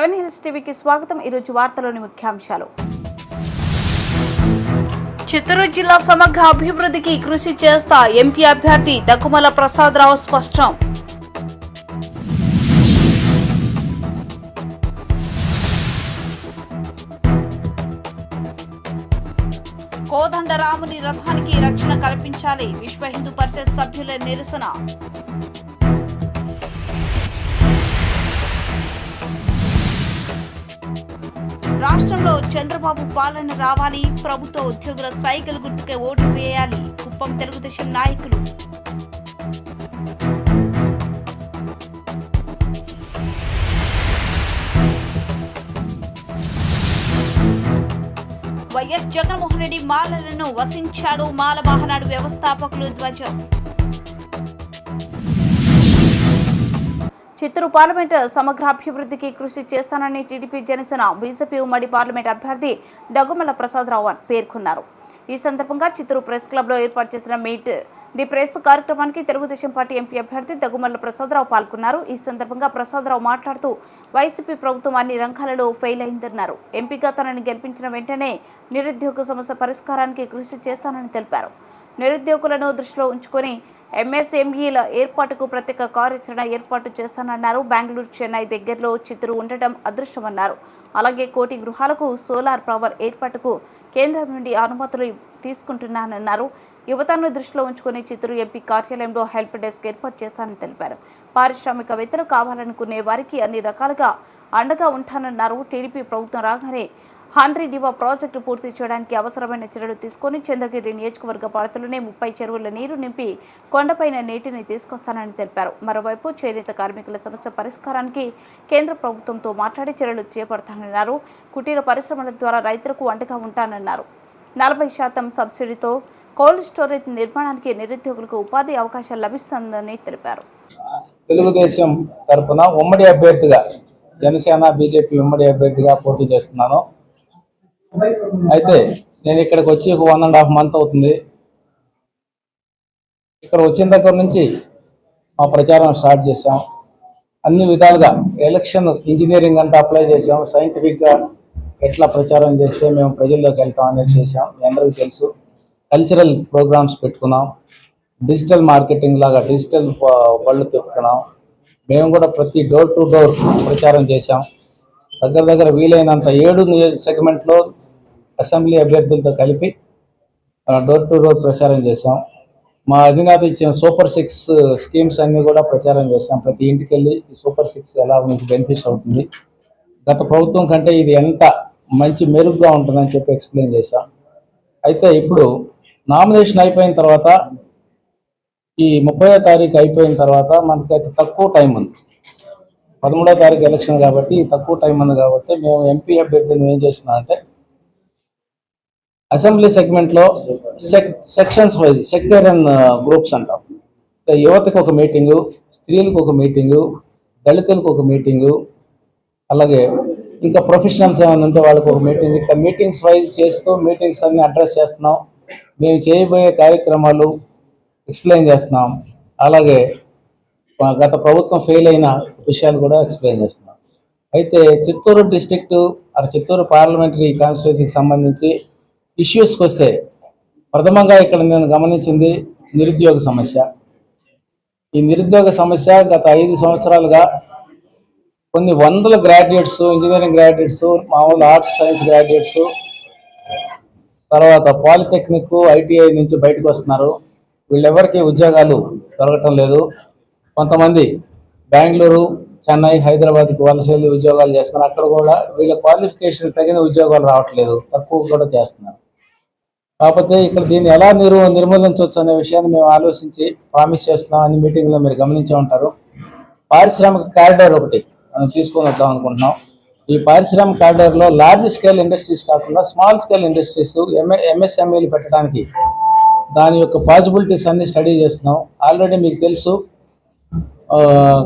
Seven hills టీవీకి స్వాగతం. ఈరోజు వార్తలోని ముఖ్యాంశాలు. చిత్తూరు జిల్లా సమగ్ర అభివృద్ధికి కృషి చేస్తా ఎంపీ అభ్యర్థి దగ్గుమల ప్రసాదరావు స్పష్టం. కోదండరాముని రథానికి రక్షణ కల్పించాలి. విశ్వ హిందూ పరిషత్ సభ్యుల నిరసన. రాష్ట్రంలో చంద్రబాబు పాలన రావాలి ప్రభుత్వ ఉద్యోగుల సైకిల్ గుర్తుకే ఓటు వేయాలి కుప్పం తెలుగుదేశం నాయకులు. వైఎస్ జగన్మోహన్ రెడ్డి మాలలను వసించాడు మాల మహానాడు వ్యవస్థాపకులు ధ్వజం. చిత్తూరు పార్లమెంట్ సమగ్ర అభివృద్ధికి కృషి చేస్తానని టీడీపీ జనసేన బీజేపీ ఉమ్మడి పార్లమెంట్ అభ్యర్థి దగ్గుమల్ల ప్రసాదరావు పేర్కొన్నారు. ఈ సందర్భంగా చిత్తూరు ప్రెస్ క్లబ్లో ఏర్పాటు చేసిన మీట్ ది ప్రెస్ కార్యక్రమానికి తెలుగుదేశం పార్టీ ఎంపీ అభ్యర్థి దగ్గుమల్ల ప్రసాదరావు పాల్గొన్నారు. ఈ సందర్భంగా ప్రసాదరావు మాట్లాడుతూ వైసీపీ ప్రభుత్వం అన్ని రంగాలలో ఫెయిల్ అయిందన్నారు. ఎంపీగా తనని గెలిపించిన వెంటనే నిరుద్యోగ సమస్య పరిష్కారానికి కృషి చేస్తానని తెలిపారు. నిరుద్యోగులను దృష్టిలో ఉంచుకొని ఎంఎస్ఎంఈల ఏర్పాటుకు ప్రత్యేక కార్యాచరణ ఏర్పాటు చేస్తానన్నారు. బెంగళూరు చెన్నై దగ్గరలో చిత్తూరు ఉండటం అదృష్టమన్నారు. అలాగే కోటి గృహాలకు సోలార్ పవర్ ఏర్పాటుకు కేంద్రం నుండి అనుమతులు తీసుకుంటున్నానన్నారు. యువతను దృష్టిలో ఉంచుకుని చిత్తూరు ఎంపీ కార్యాలయంలో హెల్ప్ డెస్క్ ఏర్పాటు చేస్తానని తెలిపారు. పారిశ్రామికవేత్తలు కావాలనుకునే వారికి అన్ని రకాలుగా అండగా ఉంటానన్నారు. టీడీపీ ప్రభుత్వం రాగానే హాంద్రీ డివా ప్రాజెక్టు పూర్తి చేయడానికి అవసరమైన చర్యలు తీసుకొని చంద్రగిరి నియోజకవర్గ పాలతలోనే ముప్పై చెరువుల నీరు నింపి కొండపైన నీటిని తీసుకొస్తానని తెలిపారు. మరోవైపు చేనేత కార్మికుల సమస్య పరిష్కారానికి కేంద్ర ప్రభుత్వంతో మాట్లాడి చర్యలు చేపడతానన్నారు. కుటీర పరిశ్రమల ద్వారా రైతులకు అండగా ఉంటానన్నారు. నలభై శాతం సబ్సిడీతో కోల్డ్ స్టోరేజ్ నిర్మాణానికి నిరుద్యోగులకు ఉపాధి అవకాశాలు లభిస్తుందని తెలిపారు. తెలుగుదేశం తరఫున ఉమ్మడి అభ్యర్థిగా జనసేన బీజేపీ ఉమ్మడి అభ్యర్థిగా పోటీ చేస్తున్నాను. అయితే నేను ఇక్కడికి వచ్చి ఒక వన్ అండ్ హాఫ్ మంత్ అవుతుంది. ఇక్కడ వచ్చిన దగ్గర నుంచి మా ప్రచారం స్టార్ట్ చేశాం. అన్ని విధాలుగా ఎలక్షన్ ఇంజనీరింగ్ అంతా అప్లై చేసాం సైంటిఫిక్గా ఎట్లా ప్రచారం చేస్తే మేము ప్రజల్లోకి వెళ్తాం అనేది చేసాం మీ అందరికీ తెలుసు. కల్చరల్ ప్రోగ్రామ్స్ పెట్టుకున్నాం. డిజిటల్ మార్కెటింగ్ లాగా డిజిటల్ వరల్డ్ బళ్ళు మేము కూడా ప్రతి డోర్ టు డోర్ ప్రచారం చేశాం. దగ్గర దగ్గర వీలైనంత ఏడు సెగ్మెంట్లో అసెంబ్లీ అభ్యర్థులతో కలిపి డోర్ టు డోర్ ప్రచారం చేశాం. మా అధినేత ఇచ్చిన సూపర్ సిక్స్ స్కీమ్స్ అన్నీ కూడా ప్రచారం చేశాం. ప్రతి ఇంటికి వెళ్ళి సూపర్ సిక్స్ ఎలా మీకు బెనిఫిట్ అవుతుంది. గత ప్రభుత్వం కంటే ఇది ఎంత మంచి మెరుగ్గా ఉంటుందని చెప్పి ఎక్స్ప్లెయిన్ చేశాం. అయితే ఇప్పుడు నామినేషన్ అయిపోయిన తర్వాత ఈ ముప్పై తారీఖు అయిపోయిన తర్వాత మనకైతే తక్కువ టైం ఉంది. పదమూడో తారీఖు ఎలక్షన్ కాబట్టి తక్కువ టైం ఉంది కాబట్టి మేము ఎంపీ అభ్యర్థిని ఏం చేస్తున్నాం అంటే అసెంబ్లీ సెగ్మెంట్లో sec sections wise sectarian groups అంటాం. యువతకు ఒక మీటింగు స్త్రీలకు ఒక మీటింగు దళితులకు ఒక మీటింగు అలాగే ఇంకా ప్రొఫెషనల్స్ ఏమైనా ఉంటే వాళ్ళకి ఒక మీటింగ్. ఇట్లా మీటింగ్స్ వైజ్ చేస్తూ మీటింగ్స్ అన్ని అడ్రస్ చేస్తున్నాం. మేము చేయబోయే కార్యక్రమాలు ఎక్స్ప్లెయిన్ చేస్తున్నాం. అలాగే గత ప్రభుత్వం ఫెయిల్ అయిన విషయాలు కూడా ఎక్స్ప్లెయిన్ చేస్తున్నాం. అయితే చిత్తూరు డిస్ట్రిక్ట్ ఆ చిత్తూరు పార్లమెంటరీ కాన్స్టిట్యున్సీకి సంబంధించి ఇష్యూస్కి వస్తే ప్రథమంగా ఇక్కడ నేను గమనించింది నిరుద్యోగ సమస్య. ఈ నిరుద్యోగ సమస్య గత ఐదు సంవత్సరాలుగా కొన్ని వందల గ్రాడ్యుయేట్స్ ఇంజనీరింగ్ గ్రాడ్యుయేట్స్ మామూలు ఆర్ట్స్ సైన్స్ గ్రాడ్యుయేట్స్ తర్వాత పాలిటెక్నిక్ ఐటీఐ నుంచి బయటకు వస్తున్నారు. వీళ్ళెవరికి ఉద్యోగాలు దొరకటం లేదు. కొంతమంది బెంగళూరు చెన్నై హైదరాబాద్కి వలస వెళ్ళి ఉద్యోగాలు చేస్తున్నారు. అక్కడ కూడా వీళ్ళ క్వాలిఫికేషన్ తగిన ఉద్యోగాలు రావట్లేదు. తక్కువ కూడా చేస్తున్నారు. కాకపోతే ఇక్కడ దీన్ని ఎలా నిర్ నిర్మూలించవచ్చు అనే విషయాన్ని మేము ఆలోచించి ప్రామిస్ చేస్తున్నాం అన్ని మీటింగ్లో మీరు గమనించే ఉంటారు. పారిశ్రామిక కారిడార్ ఒకటి మనం తీసుకొని వద్దాం అనుకుంటున్నాం. ఈ పారిశ్రామిక కారిడార్లో లార్జ్ స్కేల్ ఇండస్ట్రీస్ కాకుండా స్మాల్ స్కేల్ ఇండస్ట్రీస్ ఎంఏ ఎంఎస్ఎంఈలు పెట్టడానికి దాని యొక్క పాసిబిలిటీస్ అన్ని స్టడీ చేస్తున్నాం. ఆల్రెడీ మీకు తెలుసు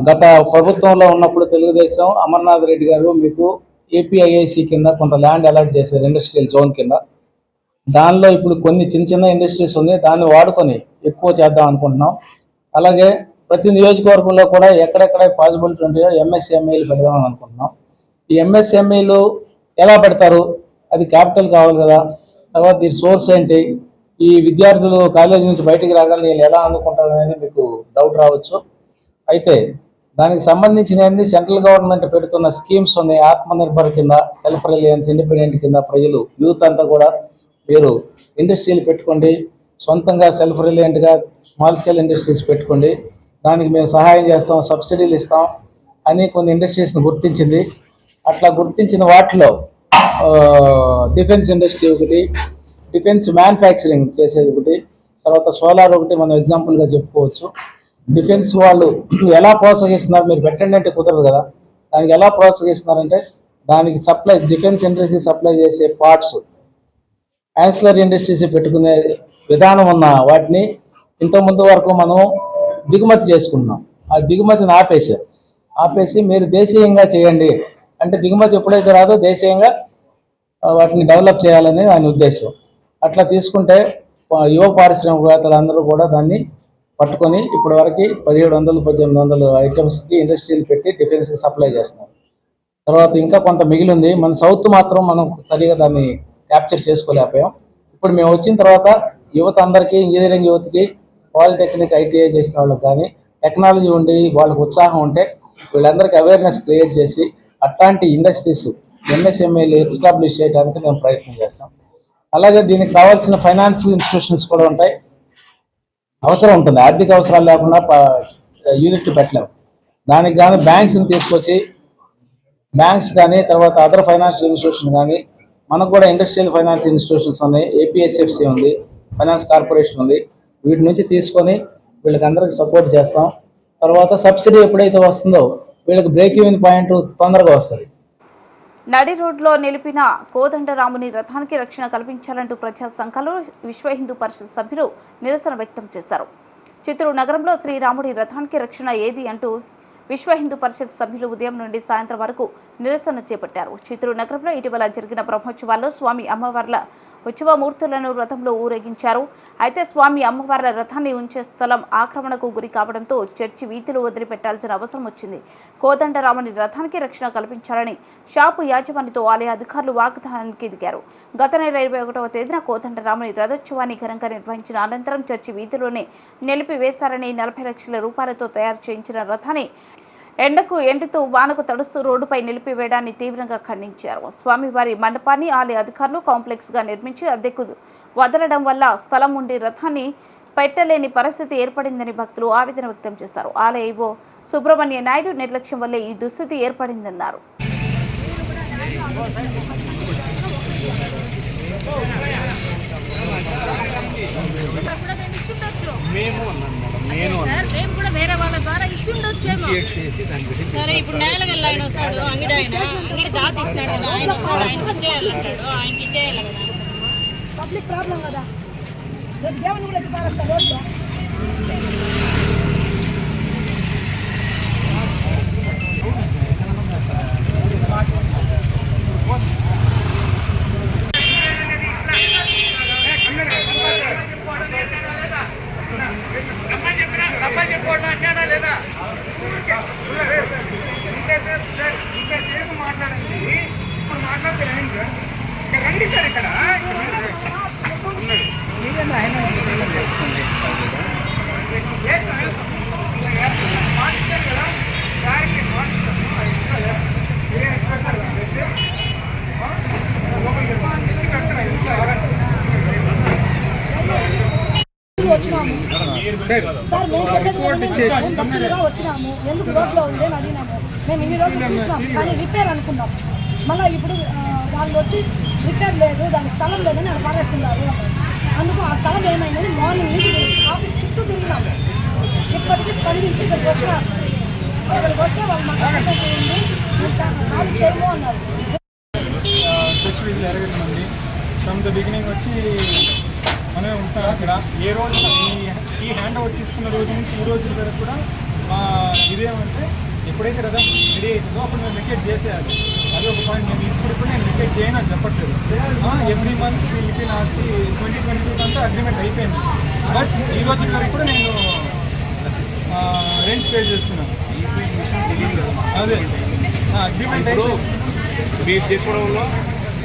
గత ప్రభుత్వంలో ఉన్నప్పుడు తెలుగుదేశం అమర్నాథ్ రెడ్డి గారు మీకు ఏపీఐఐసి కింద కొంత ల్యాండ్ అలాట్ చేశారు ఇండస్ట్రియల్ జోన్ కింద. దానిలో ఇప్పుడు కొన్ని చిన్న చిన్న ఇండస్ట్రీస్ ఉన్నాయి దాన్ని వాడుకొని ఎక్కువ చేద్దాం అనుకుంటున్నాం. అలాగే ప్రతి నియోజకవర్గంలో కూడా ఎక్కడెక్కడ పాసిబిలిటీ ఉంటాయో ఎంఎస్ఎంఈలు పెడదాం అనుకుంటున్నాం. ఈ ఎంఎస్ఎంఈలు ఎలా పెడతారు? అది క్యాపిటల్ కావాలి కదా. తర్వాత దీని సోర్స్ ఏంటి? ఈ విద్యార్థులు కాలేజీ నుంచి బయటికి రాగానే వీళ్ళు ఎలా అనుకుంటారు అనేది మీకు డౌట్ రావచ్చు. అయితే దానికి సంబంధించిన సెంట్రల్ గవర్నమెంట్ పెడుతున్న స్కీమ్స్ ఉన్నాయి. ఆత్మనిర్భర్ కింద సెల్ఫ్ రిలయన్స్ ఇండిపెండెంట్ కింద ప్రజలు యూత్ అంతా కూడా మీరు ఇండస్ట్రీలు పెట్టుకోండి. సొంతంగా సెల్ఫ్ రిలయంట్గా స్మాల్ స్కేల్ ఇండస్ట్రీస్ పెట్టుకోండి. దానికి మేము సహాయం చేస్తాం సబ్సిడీలు ఇస్తాం అని కొన్ని ఇండస్ట్రీస్ని గుర్తించింది. అట్లా గుర్తించిన వాటిలో డిఫెన్స్ ఇండస్ట్రీ ఒకటి డిఫెన్స్ మ్యానుఫ్యాక్చరింగ్ చేసేది ఒకటి తర్వాత సోలార్ ఒకటి మనం ఎగ్జాంపుల్గా చెప్పుకోవచ్చు. డిఫెన్స్ వాళ్ళు ఎలా ప్రోత్సహిస్తున్నారు మీరు పెట్టండి అంటే కుదరదు కదా. దానికి ఎలా ప్రోత్సహిస్తున్నారంటే దానికి సప్లై డిఫెన్స్ ఇండస్ట్రీ సప్లై చేసే పార్ట్స్ యాన్సిలరీ ఇండస్ట్రీస్ పెట్టుకునే విధానం ఉన్న వాటిని ఇంతకుముందు వరకు మనం దిగుమతి చేసుకున్నాం. ఆ దిగుమతిని ఆపేశారు. ఆపేసి మీరు దేశీయంగా చేయండి. అంటే దిగుమతి ఎప్పుడైతే రాదో దేశీయంగా వాటిని డెవలప్ చేయాలని ఆయన ఉద్దేశం. అట్లా తీసుకుంటే యువ పారిశ్రామికవేత్తలు అందరూ కూడా దాన్ని పట్టుకొని ఇప్పటి వరకు పదిహేడు వందలు పద్దెనిమిది వందలు ఐటమ్స్కి ఇండస్ట్రీలు పెట్టి డిఫెన్స్కి సప్లై చేస్తున్నారు. తర్వాత ఇంకా కొంత మిగిలింది మన సౌత్ మాత్రం మనం సరిగా దాన్ని క్యాప్చర్ చేసుకోలేకపోయాం. ఇప్పుడు మేము వచ్చిన తర్వాత యువత అందరికీ ఇంజనీరింగ్ యువతకి పాలిటెక్నిక్ ఐటీఐ చేసిన వాళ్ళకి కానీ టెక్నాలజీ ఉండి వాళ్ళకి ఉత్సాహం ఉంటే వీళ్ళందరికీ అవేర్నెస్ క్రియేట్ చేసి అట్లాంటి ఇండస్ట్రీస్ ఎంఎస్ఎంఏలు ఎస్టాబ్లిష్ చేయడానికి మేము ప్రయత్నం చేస్తాం. అలాగే దీనికి కావాల్సిన ఫైనాన్షియల్ ఇన్స్టిట్యూషన్స్ కూడా ఉంటాయి. అవసరం ఉంటుంది. ఆర్థిక అవసరాలు లేకుండా యూనిట్ పెట్టలేము దానికి కానీ బ్యాంక్స్ని తీసుకొచ్చి బ్యాంక్స్ కానీ తర్వాత అదర్ ఫైనాన్షియల్ ఇన్స్టిట్యూషన్ కానీ మనకు కూడా ఇండస్ట్రియల్ ఫైనాన్స్ ఇన్స్టిట్యూషన్స్ ఉన్నాయి. ఏపీఎస్ఎఫ్సి ఉంది ఫైనాన్స్ కార్పొరేషన్ ఉంది. వీటి నుంచి తీసుకొని వీళ్ళకి అందరికి సపోర్ట్ చేస్తాం. తర్వాత సబ్సిడీ ఎప్పుడైతే వస్తుందో వీళ్ళకి బ్రేక్ ఈవెన్ పాయింట్ తొందరగా వస్తుంది. నడి రోడ్లో నిలిపిన కోదండరాముని రథానికి రక్షణ కల్పించాలంటూ ప్రజా సంఘాలు విశ్వ హిందూ పరిషత్ సభ్యులు నిరసన వ్యక్తం చేశారు. చిత్తూరు నగరంలో శ్రీరాముడి రథానికి రక్షణ ఏది అంటూ విశ్వ హిందూ పరిషత్ సభ్యులు ఉదయం నుండి సాయంత్రం వరకు నిరసన చేపట్టారు. చిత్తూరు నగరంలో ఇటీవల జరిగిన బ్రహ్మోత్సవాల్లో స్వామి అమ్మవార్ల ఉత్సవమూర్తులను రథంలో ఊరేగించారు. అయితే స్వామి అమ్మవార్ల రథాన్ని ఉంచే స్థలం ఆక్రమణకు గురి కావడంతో చర్చి వీధిలో వదిలిపెట్టాల్సిన అవసరం వచ్చింది. కోదండరాముని రథానికి రక్షణ కల్పించాలని షాపు యాజమానితో ఆలయ అధికారులు వాగ్దానానికి దిగారు. గత నెల ఇరవై ఒకటవ తేదీన కోదండరాముని రథోత్సవాన్ని ఘనంగా నిర్వహించిన అనంతరం చర్చి వీధిలోనే నిలిపివేశారని నలభై లక్షల రూపాయలతో తయారు చేయించిన రథాన్ని ఎండకు ఎండుతూ వానకు తడుస్తూ రోడ్డుపై నిలిపివేయడాన్ని తీవ్రంగా ఖండించారు. స్వామివారి మండపాన్ని ఆలయ అధికారులు కాంప్లెక్స్గా నిర్మించి అద్దెకు వదలడం వల్ల స్థలం ఉండి రథాన్ని పెట్టలేని పరిస్థితి ఏర్పడిందని భక్తులు ఆవేదన వ్యక్తం చేశారు. ఆలయ ఓ సుబ్రహ్మణ్య నాయుడు నిర్లక్ష్యం వల్లే ఈ దుస్థితి ఏర్పడిందన్నారు. మేము సార్ మేము కూడా వేరే వాళ్ళ ద్వారా ఇచ్చుండొచ్చేమో సరే ఇప్పుడు నేల వెళ్ళి ఆయన వస్తాడు అంగిడి ఆయన. అంగిడి దాత ఇచ్చినాడు కదా ఆయన వస్తాడు ఆయనకి ఇచ్చేయాలంటాడు ఆయనకి ఇచ్చేయాలి కదా. పబ్లిక్ ప్రాబ్లం కదా. రేపు దేవుని కూడా ఎత్తి పారేస్తారు రోడ్లో వచ్చినాము సార్. మేము చెప్పేది భక్తులుగా వచ్చినాము. ఎందుకు రోడ్లో ఉంది అని అడిగినాము మేము ఇన్ని రోజులు చూసినాం. కానీ రిపేర్ అనుకున్నాం. మళ్ళీ ఇప్పుడు వాళ్ళు వచ్చి రిపేర్ లేదు దానికి స్థలం లేదని అక్కడ పారేస్తున్నారు. అందుకు ఆ స్థలం ఏమైందని మార్నింగ్ నుంచి ఆఫీస్ చుట్టూ తిరిగినాము ఇప్పటికీ స్పందించి ఇక్కడికి వచ్చినారు. ఇక్కడికి వస్తే వాళ్ళు మాకు ఖాళీ చేయము అన్నారు. ఫ్రమ్ ద బిగినింగ్ వచ్చి మనమే ఉంటాం అక్కడ. ఏ రోజు ఈ హ్యాండ్ ఓవర్ తీసుకున్న రోజు నుంచి ఈ రోజు వరకు కూడా మా ఇదేమంటే ఎప్పుడైతే రథం రెడీ అవుతుందో అప్పుడు మేము వికెట్ చేసేయాలి. అది ఒక పాయింట్ నేను ఇప్పుడు ఇప్పుడు నేను వికెట్ చేయను అని చెప్పట్లేదు. ఎవ్రీ మంత్ వీళ్ళకి నాకు ట్వంటీ ట్వంటీ టూ అంతా అగ్రిమెంట్ అయిపోయింది. బట్ ఈ రోజు వరకు కూడా నేను రెంట్ పే చేస్తున్నాను. అదే. అగ్రిమెంట్ మీరు చెప్పడంలో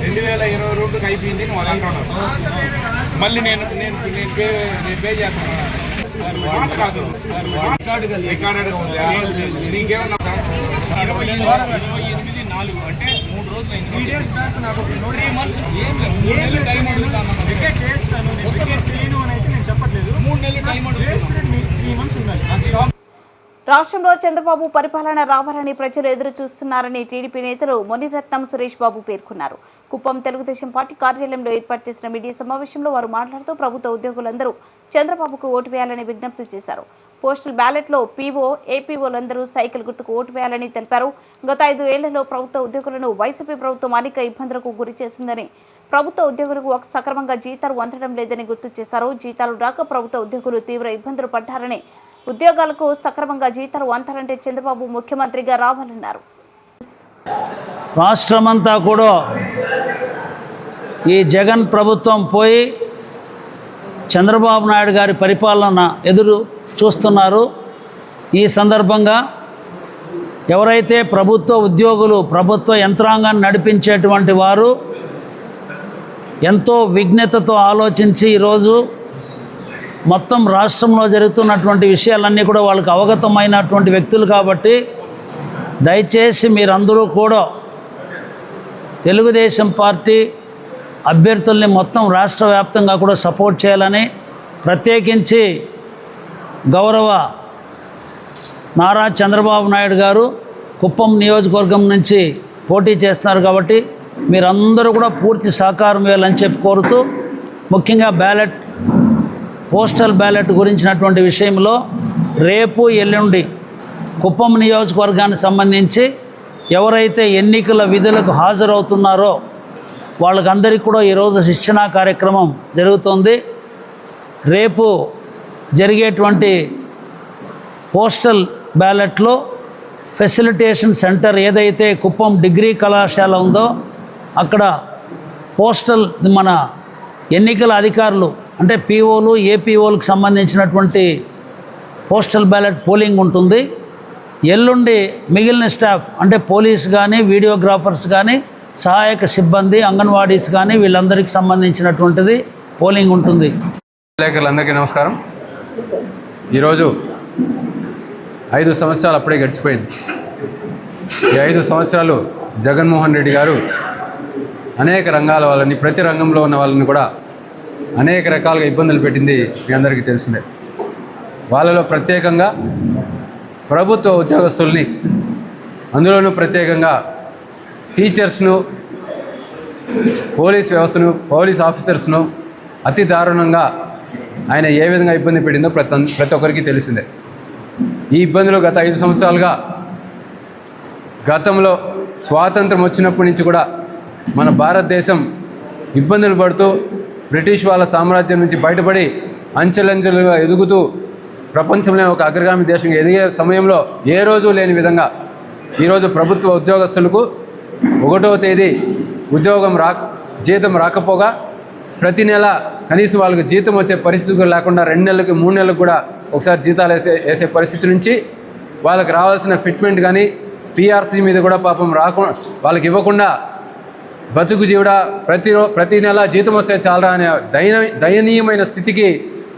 రెండు వేల ఇరవై రెండుకి అయిపోయింది అని వాళ్ళు అంటున్నారు. మళ్ళీ నేను నేను నేను పే నేను పే చేస్తాను. ఇరవై ఎనిమిది నాలుగు అంటే మూడు రోజులు త్రీ మంత్స్ ఏం లేదు మూడు నెలలు టైం అడుగుతాను చెప్పట్లేదు మూడు నెలలు టైం అడుగుతాను రాష్ట్రంలో చంద్రబాబు పరిపాలన రావాలని ప్రజలు ఎదురు చూస్తున్నారని టీడీపీ నేతలు మునిరత్నం సురేష్ బాబు పేర్కొన్నారు. కుప్పం తెలుగుదేశం పార్టీ కార్యాలయంలో ఏర్పాటు చేసిన మీడియా సమావేశంలో వారు మాట్లాడుతూ ప్రభుత్వ ఉద్యోగులందరూ చంద్రబాబుకు ఓటు వేయాలని విజ్ఞప్తి చేశారు. పోస్టల్ బ్యాలెట్లో పీఓ ఏపీఓలందరూ సైకిల్ గుర్తుకు ఓటు వేయాలని తెలిపారు. గత ఐదు ఏళ్ళలో ప్రభుత్వ ఉద్యోగులను వైసీపీ ప్రభుత్వం అనేక ఇబ్బందులకు గురి చేసిందని ప్రభుత్వ ఉద్యోగులకు ఒక సక్రమంగా జీతాలు అందడం లేదని గుర్తు చేశారు. జీతాలు రాక ప్రభుత్వ ఉద్యోగులు తీవ్ర ఇబ్బందులు పడ్డారని ఉద్యోగాలకు సక్రమంగా జీతాలు అంతాలంటే చంద్రబాబు ముఖ్యమంత్రిగా రావాలన్నారు. రాష్ట్రమంతా కూడా ఈ జగన్ ప్రభుత్వం పోయి చంద్రబాబు నాయుడు గారి పరిపాలన ఎదురు చూస్తున్నారు. ఈ సందర్భంగా ఎవరైతే ప్రభుత్వ ఉద్యోగులు ప్రభుత్వ యంత్రాంగాన్ని నడిపించేటువంటి వారు ఎంతో విఘ్నతతో ఆలోచించి ఈరోజు మొత్తం రాష్ట్రంలో జరుగుతున్నటువంటి విషయాలన్నీ కూడా వాళ్ళకి అవగతమైనటువంటి వ్యక్తులు కాబట్టి దయచేసి మీరందరూ కూడా తెలుగుదేశం పార్టీ అభ్యర్థుల్ని మొత్తం రాష్ట్ర వ్యాప్తంగా కూడా సపోర్ట్ చేయాలని ప్రత్యేకించి గౌరవ నారా చంద్రబాబు నాయుడు గారు కుప్పం నియోజకవర్గం నుంచి పోటీ చేస్తున్నారు కాబట్టి మీరందరూ కూడా పూర్తి సహకారం ఇవ్వాలని చెప్పి కోరుతూ ముఖ్యంగా బ్యాలెట్ పోస్టల్ బ్యాలెట్ గురించినటువంటి విషయంలో రేపు ఎల్లుండి కుప్పం నియోజకవర్గానికి సంబంధించి ఎవరైతే ఎన్నికల విధులకు హాజరవుతున్నారో వాళ్ళకందరికీ కూడా ఈరోజు శిక్షణా కార్యక్రమం జరుగుతుంది. రేపు జరిగేటువంటి పోస్టల్ బ్యాలెట్లో ఫెసిలిటేషన్ సెంటర్ ఏదైతే కుప్పం డిగ్రీ కళాశాల ఉందో అక్కడ పోస్టల్ మన ఎన్నికల అధికారులు అంటే పీఓలు ఏపీఓలకు సంబంధించినటువంటి పోస్టల్ బ్యాలెట్ పోలింగ్ ఉంటుంది. ఎల్లుండి మిగిలిన స్టాఫ్ అంటే పోలీస్ కానీ వీడియోగ్రాఫర్స్ కానీ సహాయక సిబ్బంది అంగన్వాడీస్ కానీ వీళ్ళందరికీ సంబంధించినటువంటిది పోలింగ్ ఉంటుంది. లేఖలందరికీ నమస్కారం. ఈరోజు ఐదు సంవత్సరాలు అప్పుడే గడిచిపోయింది. ఈ ఐదు సంవత్సరాలు జగన్మోహన్ రెడ్డి గారు అనేక రంగాల వాళ్ళని ప్రతి రంగంలో ఉన్న వాళ్ళని కూడా అనేక రకాలుగా ఇబ్బందులు పెట్టింది మీ అందరికీ తెలిసిందే. వాళ్ళలో ప్రత్యేకంగా ప్రభుత్వ ఉద్యోగస్తుల్ని అందులోనూ ప్రత్యేకంగా టీచర్స్ను పోలీస్ వ్యవస్థను పోలీస్ ఆఫీసర్స్ను అతి దారుణంగా ఆయన ఏ విధంగా ఇబ్బంది పెట్టిందో ప్రతి ప్రతి ఒక్కరికి తెలిసిందే. ఈ ఇబ్బందులు గత ఐదు సంవత్సరాలుగా గతంలో స్వాతంత్రం వచ్చినప్పటి నుంచి కూడా మన భారతదేశం ఇబ్బందులు పడుతూ బ్రిటిష్ వాళ్ళ సామ్రాజ్యం నుంచి బయటపడి అంచెలంచెలుగా ఎదుగుతూ ప్రపంచంలో ఒక అగ్రగామి దేశంగా ఎదిగే సమయంలో ఏ రోజు లేని విధంగా ఈరోజు ప్రభుత్వ ఉద్యోగస్తులకు ఒకటవ తేదీ ఉద్యోగం రాక జీతం రాకపోగా ప్రతి నెల కనీసం వాళ్ళకి జీతం వచ్చే పరిస్థితి లేకుండా రెండు నెలలకి మూడు నెలలకు కూడా ఒకసారి జీతాలు వేసే వేసే పరిస్థితి నుంచి వాళ్ళకి రావాల్సిన ఫిట్మెంట్ కానీ టీఆర్సీ మీద కూడా పాపం రాకుండా వాళ్ళకి ఇవ్వకుండా బతుకు జీవుడా ప్రతి ప్రతి నెల జీతం వస్తే చాలరా అనే దయన దయనీయమైన స్థితికి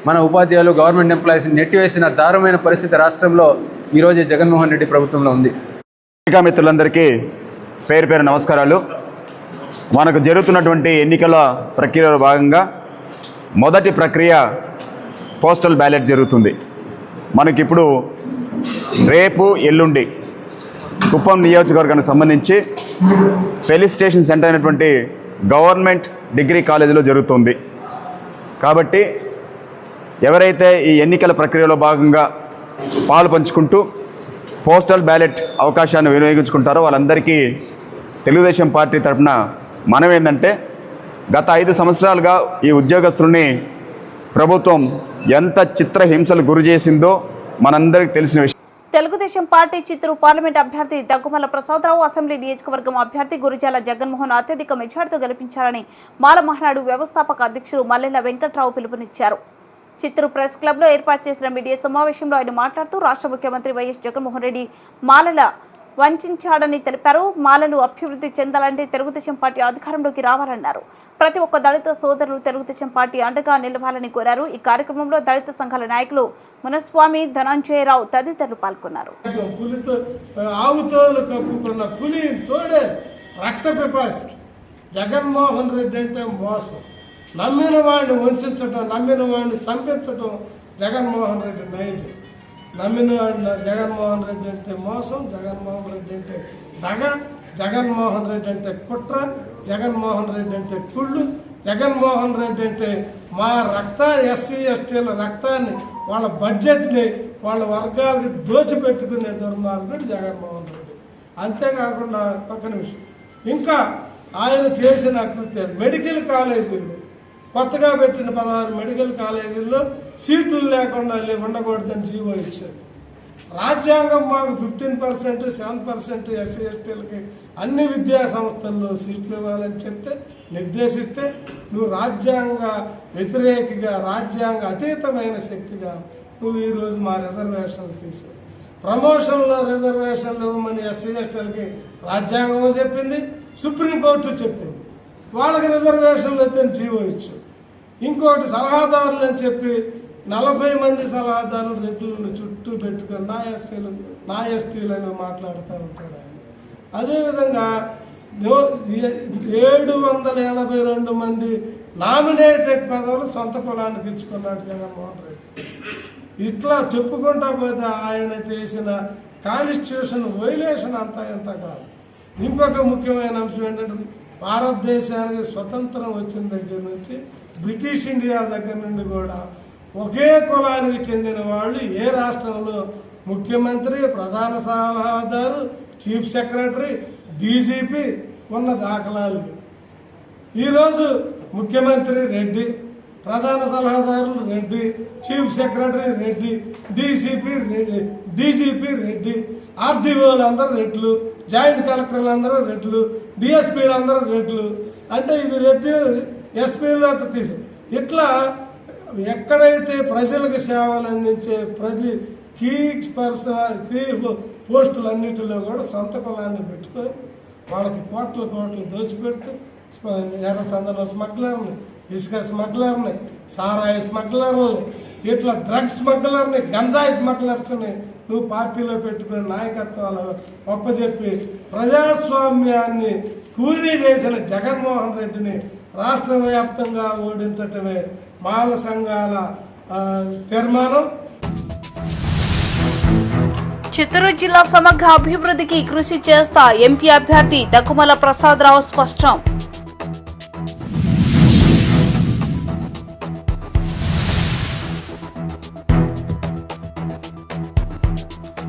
మన ఉపాధ్యాయులు గవర్నమెంట్ ఎంప్లాయీస్ నెట్టివేసిన దారుణమైన పరిస్థితి రాష్ట్రంలో ఈరోజు జగన్మోహన్ రెడ్డి ప్రభుత్వంలో ఉంది. మిత్రులందరికీ పేరు పేరు నమస్కారాలు. మనకు జరుగుతున్నటువంటి ఎన్నికల ప్రక్రియలో భాగంగా మొదటి ప్రక్రియ పోస్టల్ బ్యాలెట్ జరుగుతుంది. మనకిప్పుడు రేపు ఎల్లుండి కుప్పం నియోజకవర్గానికి సంబంధించి ఫెలిసిటేషన్ సెంటర్ అయినటువంటి గవర్నమెంట్ డిగ్రీ కాలేజీలో జరుగుతుంది. కాబట్టి ఎవరైతే ఈ ఎన్నికల ప్రక్రియలో భాగంగా పాలు పంచుకుంటూ పోస్టల్ బ్యాలెట్ అవకాశాన్ని వినియోగించుకుంటారో వాళ్ళందరికీ తెలుగుదేశం పార్టీ తరఫున మనం ఏంటంటే గత ఐదు సంవత్సరాలుగా ఈ ఉద్యోగస్తుల్ని ప్రభుత్వం ఎంత చిత్రహింసలు గురి చేసిందో మనందరికీ తెలిసిన విషయం. తెలుగుదేశం పార్టీ చిత్తూరు పార్లమెంట్ అభ్యర్థి దగ్గుమల్ల ప్రసాదరావు అసెంబ్లీ నియోజకవర్గం అభ్యర్థి గురిజాల జగన్మోహన్ అత్యధిక మెజార్టీతో గెలిపించాలని మాల మహానాడు వ్యవస్థాపక అధ్యక్షులు మల్లెల వెంకట్రావు పిలుపునిచ్చారు. చిత్తూరు ప్రెస్ క్లబ్లో ఏర్పాటు చేసిన మీడియా సమావేశంలో ఆయన మాట్లాడుతూ రాష్ట్ర ముఖ్యమంత్రి వైఎస్ జగన్మోహన్ రెడ్డి మాలల వంచాడని తెలిపారు. మాలలు అభివృద్ధి చెందాలంటే తెలుగుదేశం పార్టీ అధికారంలోకి రావాలన్నారు. ప్రతి ఒక్క దళిత సోదరులు తెలుగుదేశం పార్టీ అండగా నిలవాలని కోరారు. ఈ కార్యక్రమంలో దళిత సంఘాల నాయకులు మునస్వామి ధనంజయరావు తదితరులు పాల్గొన్నారు. జగన్మోహన్ రెడ్డి అంటే మోసం. నమ్మిన వాడిని వంచడం నమ్మిన వాడిని చంపించడం జగన్మోహన్ రెడ్డి నైజం. నమ్మిన జగన్మోహన్ రెడ్డి అంటే మోసం జగన్మోహన్ రెడ్డి అంటే దగ జగన్మోహన్ రెడ్డి అంటే కుట్ర జగన్మోహన్ రెడ్డి అంటే కుళ్ళు జగన్మోహన్ రెడ్డి అంటే మా రక్త ఎస్సీ ఎస్టీల రక్తాన్ని వాళ్ళ బడ్జెట్ని వాళ్ళ వర్గాలకి దోచిపెట్టుకునే దుర్మార్గుడు జగన్మోహన్ రెడ్డి. అంతేకాకుండా పక్కన విషయం ఇంకా ఆయన చేసిన కృత్యాలు మెడికల్ కాలేజీలు కొత్తగా పెట్టిన పదహారు మెడికల్ కాలేజీల్లో సీట్లు లేకుండా లే- ఉండకూడదని జీవో ఇచ్చారు. రాజ్యాంగం మాకు fifteen percent seven percent SC ఎస్టీలకి అన్ని విద్యా సంస్థల్లో సీట్లు ఇవ్వాలని చెప్తే నిర్దేశిస్తే నువ్వు రాజ్యాంగ వ్యతిరేకిగా రాజ్యాంగ అతీతమైన శక్తిగా నువ్వు ఈరోజు మా రిజర్వేషన్లు తీసావు. ప్రమోషన్లో రిజర్వేషన్లు ఇవ్వమని ఎస్సీ ఎస్టీలకి రాజ్యాంగం చెప్పింది సుప్రీంకోర్టు చెప్పింది. వాళ్ళకి రిజర్వేషన్లు అయితే జీవో ఇచ్చు ఇంకోటి సలహాదారులు అని చెప్పి నలభై మంది సలహాదారులు రెడ్లను చుట్టూ పెట్టుకొని నా ఎస్సీలు నా ఎస్టీలు అని మాట్లాడుతూ ఉంటాడు ఆయన. అదేవిధంగా ఏడు వందల ఎనభై రెండు మంది నామినేటెడ్ పదవులు సొంత కులానికి ఇచ్చుకున్నాడు జగన్మోహన్ రెడ్డి. ఇట్లా చెప్పుకుంటా పోతే ఆయన చేసిన కాన్స్టిట్యూషన్ వైలేషన్ అంతా ఎంత కాదు. ఇంకొక ముఖ్యమైన అంశం ఏంటంటే భారతదేశానికి స్వతంత్రం వచ్చిన దగ్గర నుంచి బ్రిటిష్ ఇండియా దగ్గర నుండి కూడా ఒకే కులానికి చెందిన వాళ్ళు ఏ రాష్ట్రంలో ముఖ్యమంత్రి ప్రధాన సలహాదారు చీఫ్ సెక్రటరీ డీజీపీ ఉన్న దాఖలాలు ఈరోజు ముఖ్యమంత్రి రెడ్డి ప్రధాన సలహాదారులు Reddy chief secretary Reddy DCP Reddy DGP Reddy ఆర్డీఓలు అందరూ రెడ్లు జాయింట్ కలెక్టర్లు అందరూ రెడ్లు డిఎస్పీలు అందరూ రెడ్లు. అంటే ఇది రెడ్డి ఎస్పీలు అట్లా తీసి ఇట్లా ఎక్కడైతే ప్రజలకు సేవలు అందించే ప్రతి కీ పర్సన్ కీ పోస్టులన్నిటిలో కూడా సొంత కులాన్ని పెట్టుకొని వాళ్ళకి కోట్ల కోట్లు దోచిపెడుతూ ఎర్ర చందన స్మగ్లర్ని ఇసుక స్మగ్లర్ని సారాయి స్మగ్లర్ని ఇట్లా డ్రగ్స్ స్మగ్లర్ని గంజాయి స్మగ్లర్స్ని నువ్వు పార్టీలో పెట్టుకుని నాయకత్వాలు ఒప్పజెప్పి ప్రజాస్వామ్యాన్ని కూలీ చేసిన జగన్మోహన్ రెడ్డిని రాష్ట్ర వ్యాప్తంగా ఓడించటమే మాల సంఘాల తీర్మానం. చిత్తూరు జిల్లా సమగ్ర అభివృద్ధికి కృషి చేస్తా ఎంపీ అభ్యర్థి దగ్గుమల ప్రసాదరావు స్పష్టం.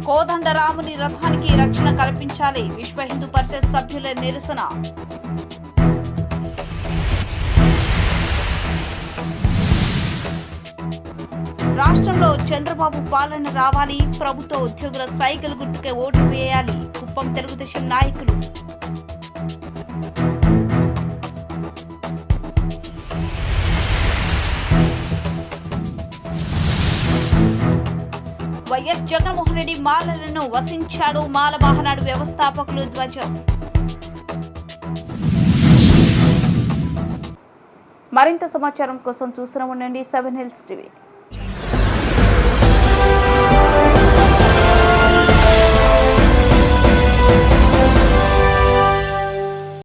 కోదండరాముని రథానికి రక్షణ కల్పించాలి. విశ్వ హిందూ పరిషత్ సభ్యుల నిరసన. రాష్ట్రంలో చంద్రబాబు పాలన రావాలి ప్రభుత్వ ఉద్యోగుల సైకిల్ గుర్తుకే ఓటు వేయాలి కుప్పం తెలుగుదేశం నాయకులు. వైఎస్ జగన్మోహన్ రెడ్డి మాలలను వసించాడు మాల వాహనాడు వ్యవస్థాపకులు ధ్వజం. మరింత సమాచారం కోసం చూస్తూనే ఉండండి సెవెన్ హిల్స్ టీవీ.